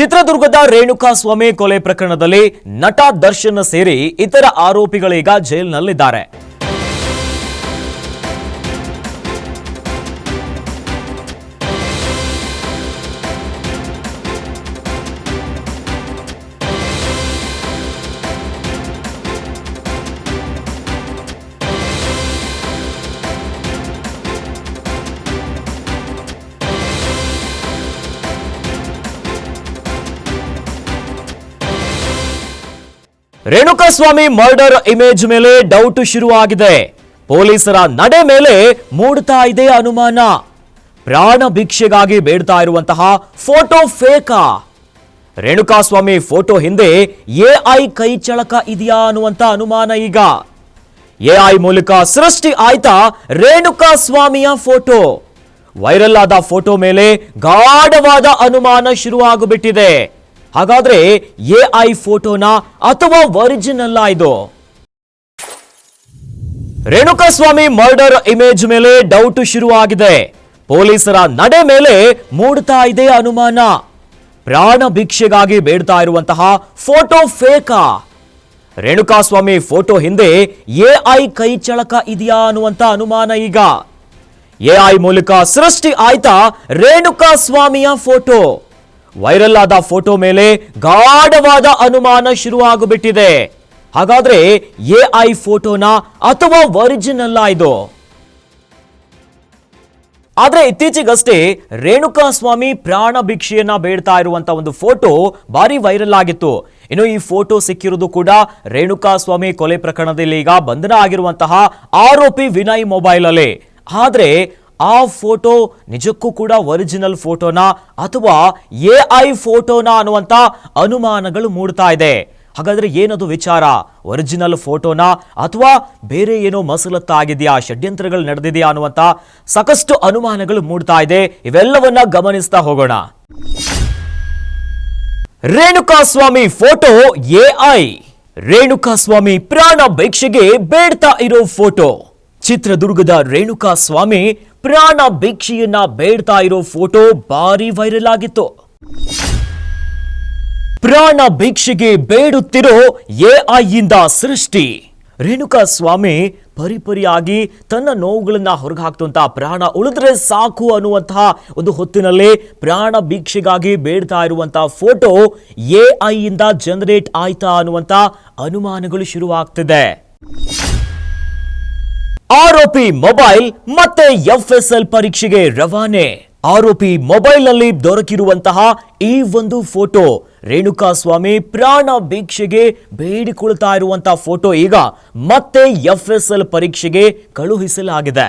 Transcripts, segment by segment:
ಚಿತ್ರದುರ್ಗದ ರೇಣುಕಾ ಸ್ವಾಮಿ ಕೊಲೆ ಪ್ರಕರಣದಲ್ಲಿ ನಟ ದರ್ಶನ್ ಸೇರಿ ಇತರ ಆರೋಪಿಗಳೀಗ ಜೈಲಿನಲ್ಲಿದ್ದಾರೆ. ರೇಣುಕಾ ಸ್ವಾಮಿ ಮರ್ಡರ್ ಇಮೇಜ್ ಮೇಲೆ ಡೌಟ್ ಶುರುವಾಗಿದೆ. ಪೊಲೀಸರ ನಡೆ ಮೇಲೆ ಮೂಡ್ತಾ ಇದೆ ಅನುಮಾನ. ಪ್ರಾಣ ಭಿಕ್ಷೆಗಾಗಿ ಬೇಡ್ತಾ ಇರುವಂತಹ ಫೋಟೋ ಫೇಕಾ. ರೇಣುಕಾಸ್ವಾಮಿ ಫೋಟೋ ಹಿಂದೆ ಎಐ ಕೈ ಚಳಕ ಇದೆಯಾ ಅನ್ನುವಂತ ಅನುಮಾನ ಈಗ. ಎಐ ಮೂಲಕ ಸೃಷ್ಟಿ ಆಯ್ತಾ ರೇಣುಕಾಸ್ವಾಮಿಯ ಫೋಟೋ. ವೈರಲ್ ಆದ ಫೋಟೋ ಮೇಲೆ ಗಾಢವಾದ ಅನುಮಾನ ಶುರುವಾಗುಬಿಟ್ಟಿದೆ. ಹಾಗಾದ್ರೆ ಎ ಐ ಫೋಟೋನ ಅಥವಾ ಒರಿಜಿನಲ್ ಇದು? ರೇಣುಕಾಸ್ವಾಮಿ ಮರ್ಡರ್ ಇಮೇಜ್ ಮೇಲೆ ಡೌಟ್ ಶುರುವಾಗಿದೆ. ಪೊಲೀಸರ ನಡೆ ಮೇಲೆ ಮೂಡ್ತಾ ಇದೆ ಅನುಮಾನ. ಪ್ರಾಣ ಭಿಕ್ಷೆಗಾಗಿ ಬೇಡ್ತಾ ಇರುವಂತಹ ಫೋಟೋ ಫೇಕಾ. ರೇಣುಕಾಸ್ವಾಮಿ ಫೋಟೋ ಹಿಂದೆ ಎಐ ಕೈ ಚಳಕ ಇದೆಯಾ ಅನ್ನುವಂತ ಅನುಮಾನ ಈಗ. ಎಐ ಮೂಲಕ ಸೃಷ್ಟಿ ಆಯ್ತಾ ರೇಣುಕಾಸ್ವಾಮಿಯ ಫೋಟೋ. ವೈರಲ್ ಆದ ಫೋಟೋ ಮೇಲೆ ಗಾಢವಾದ ಅನುಮಾನ ಶುರುವಾಗ್ಬಿಟ್ಟಿದೆ. ಹಾಗಾದ್ರೆ ಎ ಐ ಫೋಟೋನ ಅಥವಾ ಒರಿಜಿನಲ್ ಇದು? ಆದ್ರೆ ಇತ್ತೀಚೆಗಷ್ಟೇ ರೇಣುಕಾ ಸ್ವಾಮಿ ಪ್ರಾಣ ಭಿಕ್ಷೆಯನ್ನ ಬೇಡ್ತಾ ಇರುವಂತ ಒಂದು ಫೋಟೋ ಭಾರಿ ವೈರಲ್ ಆಗಿತ್ತು. ಇನ್ನು ಈ ಫೋಟೋ ಸಿಕ್ಕಿರುವುದು ಕೂಡ ರೇಣುಕಾ ಸ್ವಾಮಿ ಕೊಲೆ ಪ್ರಕರಣದಲ್ಲಿ ಈಗ ಬಂಧನ ಆಗಿರುವಂತಹ ಆರೋಪಿ ವಿನಯ್ ಮೊಬೈಲ್ ಅಲ್ಲಿ ಆದ್ರೆ ಆ ಫೋಟೋ ನಿಜಕ್ಕೂ ಕೂಡ ಒರಿಜಿನಲ್ ಫೋಟೋನಾ ಅಥವಾ ಎ ಐ ಫೋಟೋನಾ ಅನ್ನುವಂತ ಅನುಮಾನಗಳು ಮೂಡ್ತಾ ಇದೆ. ಹಾಗಾದ್ರೆ ಏನದು ವಿಚಾರ? ಒರಿಜಿನಲ್ ಫೋಟೋನಾ ಅಥವಾ ಬೇರೆ ಏನೋ ಮಸಲತ್ತಾಗಿದೆಯಾ? ಷಡ್ಯಂತ್ರಗಳು ನಡೆದಿದೆಯಾ ಅನ್ನುವಂತ ಸಾಕಷ್ಟು ಅನುಮಾನಗಳು ಮೂಡ್ತಾ ಇದೆ. ಇವೆಲ್ಲವನ್ನ ಗಮನಿಸ್ತಾ ಹೋಗೋಣ. Renuka Swamy photo A I Renuka Swamy ಪ್ರಾಣ ಭಿಕ್ಷೆಗೆ ಬೇಡ್ತಾ ಇರೋ ಫೋಟೋ. ಚಿತ್ರದುರ್ಗದ ರೇಣುಕಾ ಸ್ವಾಮಿ ಪ್ರಾಣ ಭಿಕ್ಷೆಯನ್ನ ಬೇಡ್ತಾ ಇರೋ ಫೋಟೋ ಭಾರಿ ವೈರಲ್ ಆಗಿತ್ತು. ಪ್ರಾಣ ಭಿಕ್ಷೆಗೆ ಬೇಡುತ್ತಿರೋ ಎಐಯಿಂದ ಸೃಷ್ಟಿ. ರೇಣುಕಾ ಸ್ವಾಮಿ ಪರಿಪರಿಯಾಗಿ ತನ್ನ ನೋವುಗಳನ್ನ ಹೊರಗೆ ಹಾಕ್ತಂತ ಪ್ರಾಣ ಉಳಿದ್ರೆ ಸಾಕು ಅನ್ನುವಂತಹ ಒಂದು ಹೊತ್ತಿನಲ್ಲಿ ಪ್ರಾಣ ಭಿಕ್ಷೆಗಾಗಿ ಬೇಡ್ತಾ ಇರುವಂತಹ ಫೋಟೋ ಎಐಯಿಂದ ಜನರೇಟ್ ಆಯ್ತಾ ಅನ್ನುವಂತ ಅನುಮಾನಗಳು ಶುರುವಾಗ್ತಿದೆ. ಆರೋಪಿ ಮೊಬೈಲ್ ಮತ್ತೆ ಎಫ್ಎಸ್ಎಲ್ ಪರೀಕ್ಷೆಗೆ ರವಾನೆ. ಆರೋಪಿ ಮೊಬೈಲ್ನಲ್ಲಿ ದೊರಕಿರುವಂತಹ ಈ ಒಂದು ಫೋಟೋ ರೇಣುಕಾ ಸ್ವಾಮಿ ಪ್ರಾಣ ಭೀಕ್ಷೆಗೆ ಬೇಡಿಕೊಳ್ತಾ ಇರುವಂತಹ ಫೋಟೋ ಈಗ ಮತ್ತೆ ಎಫ್ಎಸ್ಎಲ್ ಪರೀಕ್ಷೆಗೆ ಕಳುಹಿಸಲಾಗಿದೆ.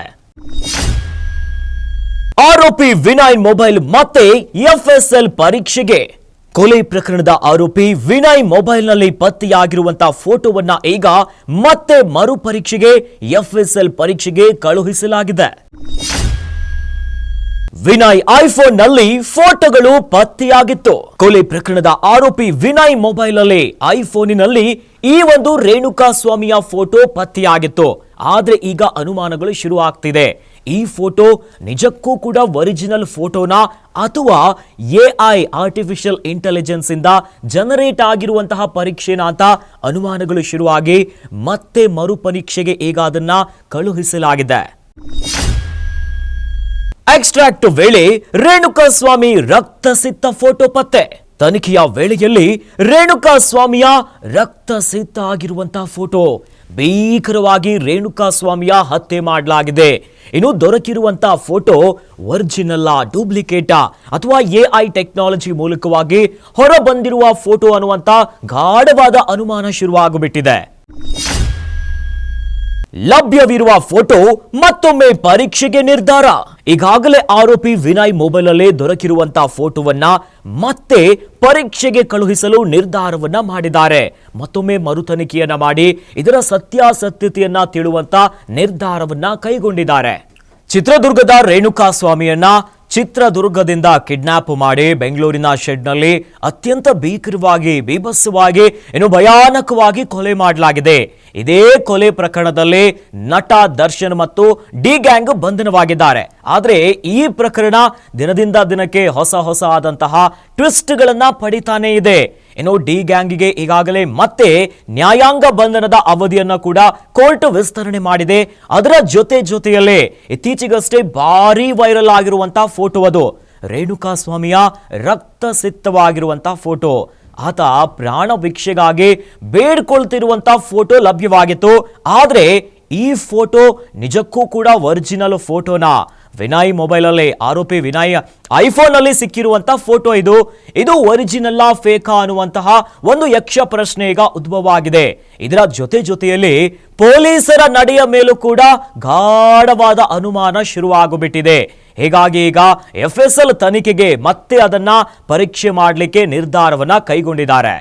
ಆರೋಪಿ ವಿನಯ್ ಮೊಬೈಲ್ ಮತ್ತೆ ಎಫ್ಎಸ್ಎಲ್ ಪರೀಕ್ಷೆಗೆ ಕೊಲೆ ಪ್ರಕರಣದ ಆರೋಪಿ ವಿನಯ್ ಮೊಬೈಲ್ನಲ್ಲಿ ಪತ್ತೆಯಾಗಿರುವಂತಹ ಫೋಟೋವನ್ನ ಈಗ ಮತ್ತೆ ಮರು ಪರೀಕ್ಷೆಗೆ ಎಫ್ಎಸ್ಎಲ್ ಪರೀಕ್ಷೆಗೆ ಕಳುಹಿಸಲಾಗಿದೆ. ವಿನಯ್ ಐಫೋನ್ನಲ್ಲಿ ಫೋಟೋಗಳು ಪತ್ತೆಯಾಗಿತ್ತು. ಕೊಲೆ ಪ್ರಕರಣದ ಆರೋಪಿ ವಿನಯ್ ಮೊಬೈಲ್ ಅಲ್ಲಿ ಐಫೋನಿನಲ್ಲಿ ಈ ಒಂದು ರೇಣುಕಾ ಸ್ವಾಮಿಯ ಫೋಟೋ ಪತ್ತೆಯಾಗಿತ್ತು. ಆದ್ರೆ ಈಗ ಅನುಮಾನಗಳು ಶುರು ಆಗ್ತಿದೆ ಈ ಫೋಟೋ ನಿಜಕ್ಕೂ ಕೂಡ ಒರಿಜಿನಲ್ ಫೋಟೋನ ಅಥವಾ ಐ ಆರ್ಟಿಫಿಷಿಯಲ್ ಇಂಟೆಲಿಜೆನ್ಸ್ ಇಂದ ಜನರೇಟ್ ಆಗಿರುವಂತಹ ಪರೀಕ್ಷೆನ ಅಂತ ಅನುಮಾನಗಳು ಶುರುವಾಗಿ ಮತ್ತೆ ಮರು ಪರೀಕ್ಷೆಗೆ ಈಗ ಅದನ್ನ ಕಳುಹಿಸಲಾಗಿದೆ. ಎಕ್ಸ್ಟ್ರಾಕ್ಟ್ ವೇಳೆ ರೇಣುಕಾ ಸ್ವಾಮಿ ರಕ್ತ ಸಿತ್ತ ಫೋಟೋ ಪತ್ತೆ. ತನಿಖೆಯ ವೇಳೆಯಲ್ಲಿ ರೇಣುಕಾಸ್ವಾಮಿಯ ಸ್ವಾಮಿಯ ರಕ್ತ ಸಿತ್ತ ಆಗಿರುವಂತಹ ಫೋಟೋ. ಭೀಕರವಾಗಿ ರೇಣುಕಾ ಸ್ವಾಮಿಯ ಹತ್ಯೆ ಮಾಡಲಾಗಿದೆ. ಇನ್ನು ದೊರಕಿರುವಂತಹ ಫೋಟೋ ಒರಿಜಿನಲ್ಲ, ಡೂಪ್ಲಿಕೇಟಾ ಅಥವಾ ಎಐ ಟೆಕ್ನಾಲಜಿ ಮೂಲಕವಾಗಿ ಹೊರಬಂದಿರುವ ಫೋಟೋ ಅನ್ನುವಂತ ಗಾಢವಾದ ಅನುಮಾನ ಶುರುವಾಗುಬಿಟ್ಟಿದೆ. ಲಭ್ಯವಿರುವ ಫೋಟೋ ಮತ್ತೊಮ್ಮೆ ಪರೀಕ್ಷೆಗೆ ನಿರ್ಧಾರ. ಈಗಾಗಲೇ ಆರೋಪಿ ವಿನಯ್ ಮೊಬೈಲ್ ಅಲ್ಲೇ ದೊರಕಿರುವಂತಹ ಫೋಟೋವನ್ನ ಮತ್ತೆ ಪರೀಕ್ಷೆಗೆ ಕಳುಹಿಸಲು ನಿರ್ಧಾರವನ್ನ ಮಾಡಿದ್ದಾರೆ. ಮತ್ತೊಮ್ಮೆ ಮರು ತನಿಖೆಯನ್ನ ಮಾಡಿ ಇದರ ಸತ್ಯಾಸತ್ಯತೆಯನ್ನ ತಿಳುವಂತ ನಿರ್ಧಾರವನ್ನ ಕೈಗೊಂಡಿದ್ದಾರೆ. ಚಿತ್ರದುರ್ಗದ ರೇಣುಕಾ ಸ್ವಾಮಿಯನ್ನ ಚಿತ್ರದುರ್ಗದಿಂದ ಕಿಡ್ನಾಪ್ ಮಾಡಿ ಬೆಂಗಳೂರಿನ ಶೆಡ್ನಲ್ಲಿ ಅತ್ಯಂತ ಭೀಕರವಾಗಿ ಬೀಭತ್ಸವಾಗಿ ಇನ್ನು ಭಯಾನಕವಾಗಿ ಕೊಲೆ ಮಾಡಲಾಗಿದೆ. ಇದೇ ಕೊಲೆ ಪ್ರಕರಣದಲ್ಲಿ ನಟ ದರ್ಶನ್ ಮತ್ತು ಡಿ ಗ್ಯಾಂಗ್ ಬಂಧನವಾಗಿದ್ದಾರೆ. ಆದರೆ ಈ ಪ್ರಕರಣ ದಿನದಿಂದ ದಿನಕ್ಕೆ ಹೊಸ ಹೊಸ ಆದಂತಹ ಟ್ವಿಸ್ಟ್ಗಳನ್ನು ಪಡಿತಾನೇ ಇದೆ. ಇನ್ನು ಡಿ ಗ್ಯಾಂಗಿಗೆ ಈಗಾಗಲೇ ಮತ್ತೆ ನ್ಯಾಯಾಂಗ ಬಂಧನದ ಅವಧಿಯನ್ನು ಕೂಡ ಕೋರ್ಟ್ ವಿಸ್ತರಣೆ ಮಾಡಿದೆ. ಅದರ ಜೊತೆ ಜೊತೆಯಲ್ಲೇ ಇತ್ತೀಚೆಗಷ್ಟೇ ಭಾರಿ ವೈರಲ್ ಆಗಿರುವಂತಹ ಫೋಟೋ ಅದು. ರೇಣುಕಾ ಸ್ವಾಮಿಯ ಫೋಟೋ. ಆತ ಪ್ರಾಣ ಭಿಕ್ಷೆಗಾಗಿ ಬೇಡ್ಕೊಳ್ತಿರುವಂತಹ ಫೋಟೋ ಲಭ್ಯವಾಗಿತ್ತು. ಆದರೆ ಈ ಫೋಟೋ ನಿಜಕ್ಕೂ ಕೂಡ ಒರಿಜಿನಲ್ ಫೋಟೋನಾ? ವಿನಯ್ ಮೊಬೈಲಲ್ಲಿ ಆರೋಪಿ ವಿನಯ್ ಐಫೋನ್ ಅಲ್ಲಿ ಸಿಕ್ಕಿರುವಂತಹ ಫೋಟೋ ಇದು. ಇದು ಒರಿಜಿನಲ್ ಫೇಕಾ ಅನ್ನುವಂತಹ ಒಂದು ಯಕ್ಷ ಪ್ರಶ್ನೆ ಈಗ ಉದ್ಭವ ಆಗಿದೆ ಇದರ ಜೊತೆ ಜೊತೆಯಲ್ಲಿ ಪೊಲೀಸರ ನಡೆಯ ಮೇಲೂ ಕೂಡ ಗಾಢವಾದ ಅನುಮಾನ ಶುರುವಾಗುಬಿಟ್ಟಿದೆ. ಹೀಗಾಗಿ ಈಗ ಎಫ್ ಎಸ್ ಎಲ್ ತನಿಖೆಗೆ ಮತ್ತೆ ಅದನ್ನ ಪರೀಕ್ಷೆ ಮಾಡಲಿಕ್ಕೆ ನಿರ್ಧಾರವನ್ನ ಕೈಗೊಂಡಿದ್ದಾರೆ.